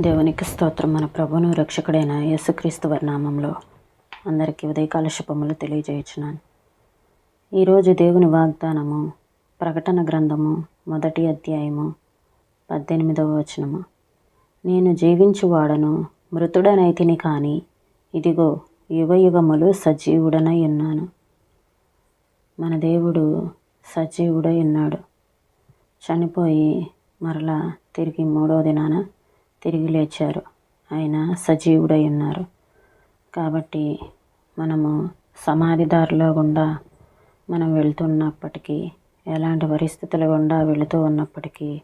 దేవునికి స్తోత్రం. మన ప్రభును రక్షకుడైన యేసుక్రీస్తు వరినామంలో అందరికీ ఉదయకాల శుభములు తెలియజేయచున్నాను. ఈరోజు దేవుని వాగ్దానము ప్రకటన గ్రంథము మొదటి అధ్యాయము పద్దెనిమిదవ వచనము. నేను జీవించువాడను మృతుడనైతిని కానీ ఇదిగో యుగ యుగములు సజీవుడనై ఉన్నాను. మన దేవుడు సజీవుడై ఉన్నాడు. చనిపోయి మరలా తిరిగి మూడో దినాన తిరిగి లేచారు. ఆయన సజీవుడై ఉన్నారు. కాబట్టి మనము సమాధిదారిలో గుండా మనం వెళ్తున్నప్పటికీ ఎలాంటి పరిస్థితుల గుండా వెళుతూ ఉన్నప్పటికీ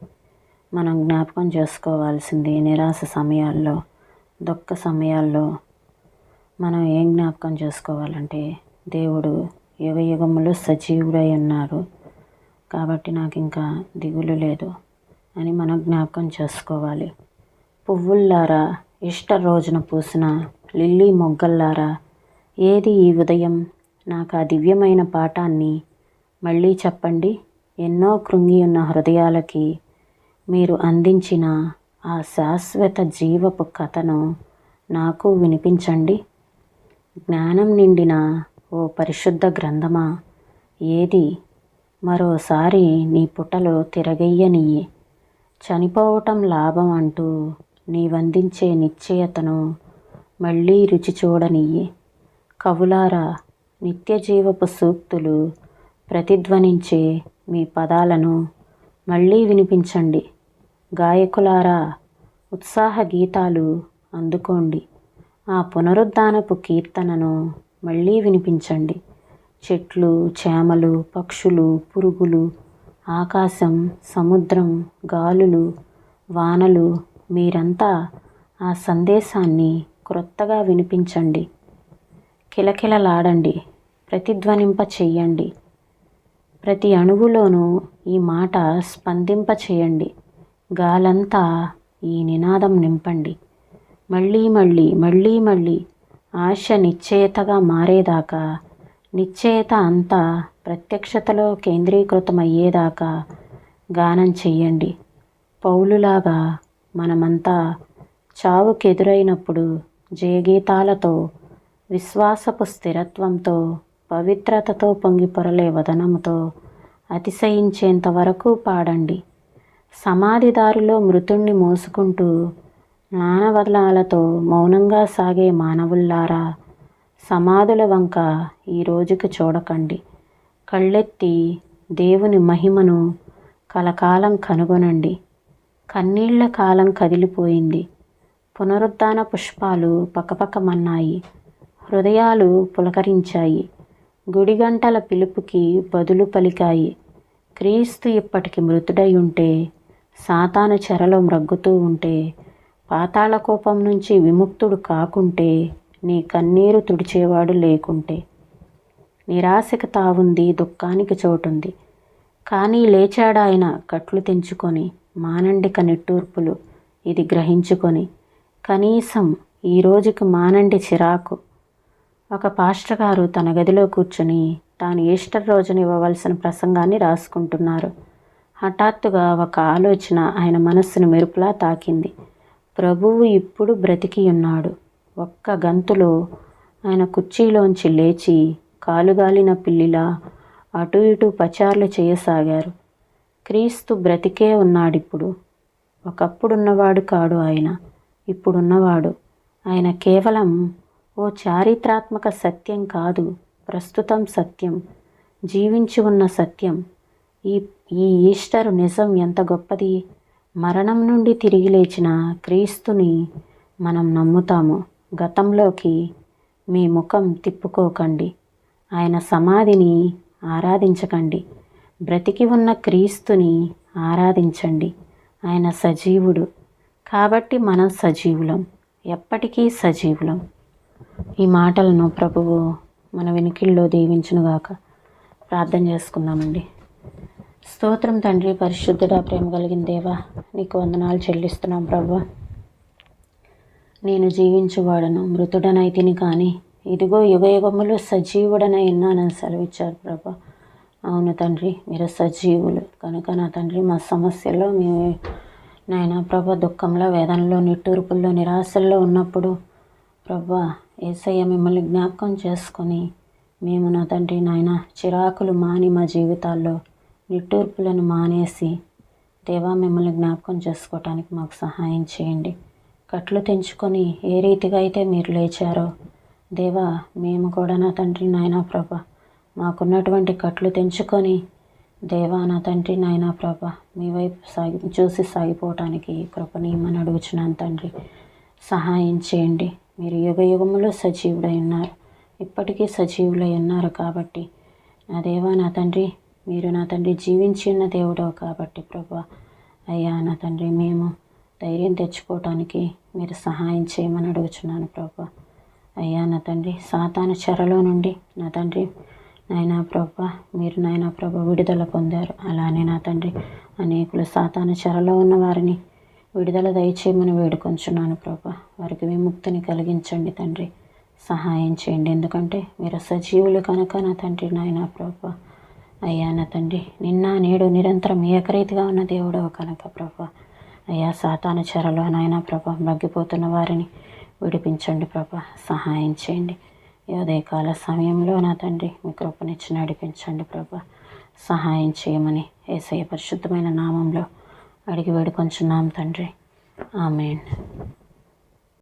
మనం జ్ఞాపకం చేసుకోవాల్సింది నిరాశ సమయాల్లో దుఃఖ సమయాల్లో మనం ఏం జ్ఞాపకం చేసుకోవాలంటే దేవుడు యుగ యుగములు సజీవుడై ఉన్నారు. కాబట్టి నాకు ఇంకా దిగులు లేదు అని మనం జ్ఞాపకం చేసుకోవాలి. పువ్వుల్లారా ఇష్ట రోజున పూసిన లిల్లీ మొగ్గల్లారా. ఏది ఈ ఉదయం? నాకు ఆ దివ్యమైన పాఠాన్ని మళ్ళీ చెప్పండి. ఎన్నో కృంగి ఉన్న హృదయాలకి మీరు అందించిన ఆ శాశ్వత జీవపు కథను నాకు వినిపించండి. జ్ఞానం నిండిన ఓ పరిశుద్ధ గ్రంథమా? ఏది? మరోసారి నీ పుటలు తిరగయ్యనియ్యి చనిపోవటం లాభం అంటూ నీవందించే నిశ్చయతను మళ్ళీ రుచి చూడనియ్యి. కవులారా నిత్యజీవపు సూక్తులు ప్రతిధ్వనించే మీ పదాలను మళ్ళీ వినిపించండి. గాయకులారా ఉత్సాహ గీతాలు అందుకోండి. ఆ పునరుద్ధానపు కీర్తనను మళ్ళీ వినిపించండి. చెట్లు చేమలు పక్షులు పురుగులు ఆకాశం సముద్రం గాలులు వానలు మీరంతా ఆ సందేశాన్ని క్రొత్తగా వినిపించండి. కిలకిలలాడండి. ప్రతిధ్వనింప చెయ్యండి. ప్రతి అణువులోనూ ఈ మాట స్పందింప చేయండి గాలంతా ఈ నినాదం నింపండి. మళ్ళీ మళ్ళీ మళ్ళీ మళ్ళీ ఆశ నిశ్చయతగా మారేదాకా నిశ్చయత అంతా ప్రత్యక్షతలో కేంద్రీకృతమయ్యేదాకా గానం చెయ్యండి. పౌలులాగా మనమంతా చావుకెదురైనప్పుడు జయగీతాలతో విశ్వాసపు స్థిరత్వంతో పవిత్రతతో పొంగిపొరలే వదనముతో అతిశయించేంత వరకు పాడండి. సమాధిదారిలో మృతుణ్ణి మోసుకుంటూ నానవదలాలతో మౌనంగా సాగే మానవుల్లారా సమాధుల వంక ఈ రోజుకి చూడకండి. కళ్ళెత్తి దేవుని మహిమను కలకాలం కనుగొనండి. కన్నీళ్ళ కాలం కదిలిపోయింది. పునరుద్ధాన పుష్పాలు పకపకమన్నాయి హృదయాలు పులకరించాయి. గుడిగంటల పిలుపుకి బదులు పలికాయి. క్రీస్తు ఇప్పటికి మృతుడై ఉంటే సాతాను చెరలో మ్రగ్గుతూ ఉంటే పాతాళ కోపం నుంచి విముక్తుడు కాకుంటే నీ కన్నీరు తుడిచేవాడు లేకుంటే. నిరాశకు తావుంది దుఃఖానికి చోటుంది. కానీ లేచాడాయన కట్లు తెంచుకొని మానండిక నిట్టూర్పులు ఇది గ్రహించుకొని కనీసం ఈ రోజుకి మానండి చిరాకు. ఒక పాస్టర్ గారు తన గదిలో కూర్చుని తాను ఈస్టర్ రోజున ఇవ్వవలసిన ప్రసంగాన్ని రాసుకుంటున్నారు. హఠాత్తుగా ఒక ఆలోచన ఆయన మనస్సును మెరుపులా తాకింది. ప్రభువు ఇప్పుడు బ్రతికి ఉన్నాడు ఒక్క గంతులో ఆయన కుర్చీలోంచి లేచి కాలుగాలిన పిల్లిలా అటు ఇటు పచార్లు చేయసాగారు. క్రీస్తు బ్రతికే ఉన్నాడిప్పుడు. ఒకప్పుడున్నవాడు కాడు ఆయన ఇప్పుడున్నవాడు. ఆయన కేవలం ఓ చారిత్రాత్మక సత్యం కాదు ప్రస్తుతం సత్యం జీవించి ఉన్న సత్యం. ఈ ఈ ఈస్టర్ నిజం ఎంత గొప్పది? మరణం నుండి తిరిగి లేచిన క్రీస్తుని మనం నమ్ముతాము. గతంలోకి మీ ముఖం తిప్పుకోకండి. ఆయన సమాధిని ఆరాధించకండి. బ్రతికి ఉన్న క్రీస్తుని ఆరాధించండి. ఆయన సజీవుడు. కాబట్టి మనం సజీవులం. ఎప్పటికీ సజీవులం. ఈ మాటలను ప్రభువు మన వెనుకిల్లో దీవించునుగాక. ప్రార్థన చేసుకుందామండి. స్తోత్రం తండ్రి పరిశుద్ధుడా ప్రేమ కలిగిన దేవా నీకు వందనాలు చెల్లిస్తున్నాం ప్రభు. నేను జీవించువాడను మృతుడనైతిని కానీ ఇదిగో యుగ యుగములు సజీవుడనై ఉన్నానని సెలవిచ్చారు ప్రభా. అవును తండ్రి మీరు సజీవులు. కనుక నా తండ్రి మా సమస్యలో మీ నాయన ప్రభ దుఃఖంలో వేదనలో నిట్టూర్పుల్లో నిరాశల్లో ఉన్నప్పుడు ప్రభా ఏసయ్య మిమ్మల్ని జ్ఞాపకం చేసుకొని మేము నా తండ్రి నాయన చిరాకులు మాని మా జీవితాల్లో నిట్టూర్పులను మానేసి దేవా మిమ్మల్ని జ్ఞాపకం చేసుకోవటానికి మాకు సహాయం చేయండి. కట్లు తెంచుకొని ఏ రీతిగా అయితే మీరు లేచారో దేవా మేము కూడా నా తండ్రి నాయనా ప్రభ మాకున్నటువంటి కట్లు తెంచుకొని దేవా నా తండ్రి నాయనా ప్రభ మీ వైపు సాగి చూసి సాగిపోవటానికి కృపనీయమని అడుగుచున్నాను తండ్రి. సహాయం చేయండి. మీరు యుగ యుగములో సజీవుడై ఉన్నారు. ఇప్పటికీ సజీవులై ఉన్నారు కాబట్టి. నా దేవా నా తండ్రి మీరు నా తండ్రి జీవించి ఉన్న దేవుడవు కాబట్టి ప్రభా. అయ్యా నా తండ్రి మేము ధైర్యం తెచ్చుకోవటానికి మీరు సహాయం చేయమని అడుగుచున్నాను ప్రభా. అయ్యా నా తండ్రి సాతాను చెరలో నుండి నా తండ్రి నాయనా ప్రభ మీరు నాయనా ప్రభ విడుదల పొందారు. అలానే నా తండ్రి అనేకులు సాతాన చెరలో ఉన్న వారిని విడుదల దయచేయమని వేడుకొంచున్నాను ప్రభా. వారికి విముక్తిని కలిగించండి తండ్రి సహాయం చేయండి. ఎందుకంటే మీరు సజీవులు కనుక నా తండ్రి నాయనా ప్రభ. అయ్యా నా తండ్రి నిన్న నేడు నిరంతరం ఏకరీతిగా ఉన్న దేవుడవ కనుక ప్రభ. అయ్యా సాతాన చెరలో నాయన ప్రభ మగ్గిపోతున్న వారిని విడిపించండి ప్రభ. సహాయం చేయండి. ఈ ఉదయకాల సమయంలో నా తండ్రి మీ కృపనిచ్చి నడిపించండి ప్రభా. సహాయం చేయమని ఏసయ్య పరిశుద్ధమైన నామంలో అడిగి వేడుకొంచున్నాం తండ్రి. ఆమెన్.